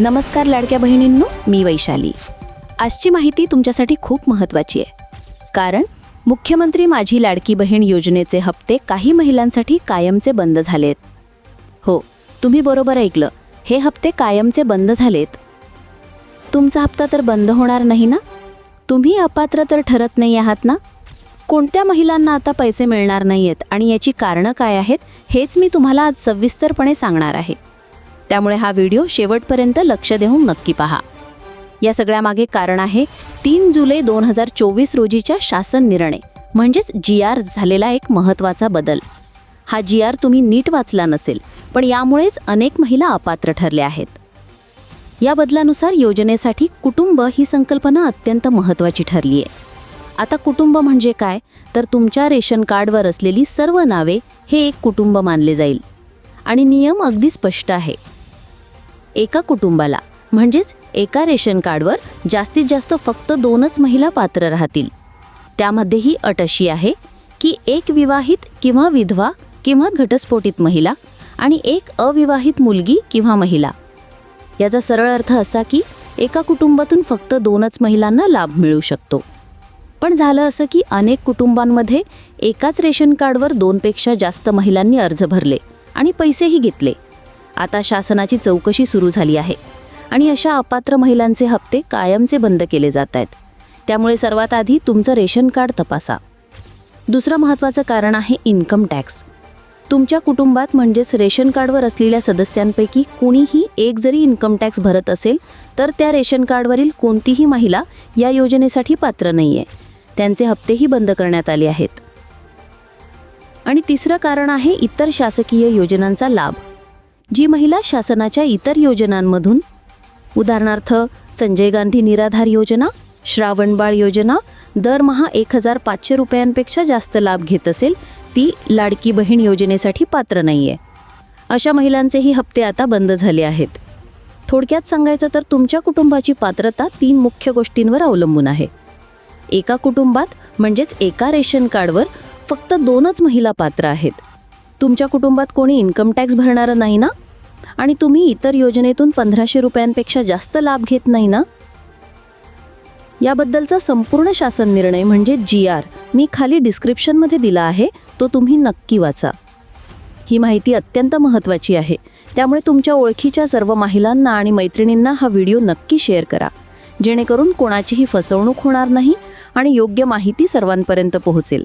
नमस्कार लाडक्या बहिणींनो मी वैशाली. आजची माहिती तुमच्यासाठी खूप महत्त्वाची आहे. कारण मुख्यमंत्री माझी लाडकी बहीण योजनेचे हप्ते काही महिलांसाठी कायमचे बंद झालेत. हो तुम्ही बरोबर ऐकलं. हे हप्ते कायमचे बंद झालेत. तुमचा हप्ता तर बंद होणार नाही ना? तुम्ही अपात्र तर ठरत नाही आहात ना? कोणत्या महिलांना आता पैसे मिळणार नाही आहेत आणि याची कारणं काय आहेत हेच मी तुम्हाला आज सविस्तरपणे सांगणार आहे. त्यामुळे हा व्हिडिओ शेवटपर्यंत लक्ष देऊन नक्की पहा. या सगळ्यामागे कारण आहे तीन जुलै दोन हजार चोवीस रोजीच्या शासन निर्णय. म्हणजेच जी आर झालेला एक महत्त्वाचा बदल. हा जी आर तुम्ही नीट वाचला नसेल पण यामुळेच अनेक महिला अपात्र ठरल्या आहेत. या बदलानुसार योजनेसाठी कुटुंब ही संकल्पना अत्यंत महत्त्वाची ठरली आहे आता कुटुंब म्हणजे काय? तर तुमच्या रेशन कार्डवर असलेली सर्व नावे हे एक कुटुंब मानले जाईल. आणि नियम अगदी स्पष्ट आहे. एका कुटुंबाला म्हणजेच एका रेशन कार्डवर जास्तीत जास्त फक्त दोनच महिला पात्र राहतील. त्यामध्येही अट अशी आहे की एक विवाहित किंवा विधवा किंवा घटस्फोटित महिला आणि एक अविवाहित मुलगी किंवा महिला. याचा सरळ अर्थ असा की एका कुटुंबातून फक्त दोनच महिलांना लाभ मिळू शकतो. पण झालं असं की अनेक कुटुंबांमध्ये एकाच रेशन कार्डवर दोनपेक्षा जास्त महिलांनी अर्ज भरले आणि पैसेही घेतले. आता शासनाची चौकशी सुरू झाली आहे. आणि अशा अपात्र महिलांचे हप्ते कायमचे बंद केले जात आहेत. त्यामुळे सर्वात आधी तुमचं रेशन कार्ड तपासा. दुसरं महत्त्वाचं कारण आहे इन्कम टॅक्स. तुमच्या कुटुंबात म्हणजेच रेशन कार्डवर असलेल्या सदस्यांपैकी कुणीही एक जरी इन्कम टॅक्स भरत असेल तर त्या रेशन कार्डवरील कोणतीही महिला या योजनेसाठी पात्र नाही आहे त्यांचे हप्तेही बंद करण्यात आले आहेत. आणि तिसरं कारण आहे इतर शासकीय योजनांचा लाभ. जी महिला शासनाच्या इतर योजनांमधून उदाहरणार्थ संजय गांधी निराधार योजना श्रावणबाळ योजना दरमहा एक हजार पाचशे रुपयांपेक्षा जास्त लाभ घेत असेल ती लाडकी बहीण योजनेसाठी पात्र नाही आहे अशा महिलांचेही हप्ते आता बंद झाले आहेत. थोडक्यात सांगायचं तर तुमच्या कुटुंबाची पात्रता तीन मुख्य गोष्टींवर अवलंबून आहे. एका कुटुंबात म्हणजेच एका रेशन कार्डवर फक्त दोनच महिला पात्र आहेत. तुमच्या कुटुंबात कोणी इन्कम टॅक्स भरणारं नाही ना? आणि तुम्ही इतर योजनेतून पंधराशे रुपयांपेक्षा जास्त लाभ घेत नाही ना? याबद्दलचा संपूर्ण शासन निर्णय म्हणजे जी आर मी खाली डिस्क्रिप्शनमध्ये दिला आहे तो तुम्ही नक्की वाचा. ही माहिती अत्यंत महत्त्वाची आहे. त्यामुळे तुमच्या ओळखीच्या सर्व महिलांना आणि मैत्रिणींना हा व्हिडिओ नक्की शेअर करा. जेणेकरून कोणाचीही फसवणूक होणार नाही आणि योग्य माहिती सर्वांपर्यंत पोहोचेल.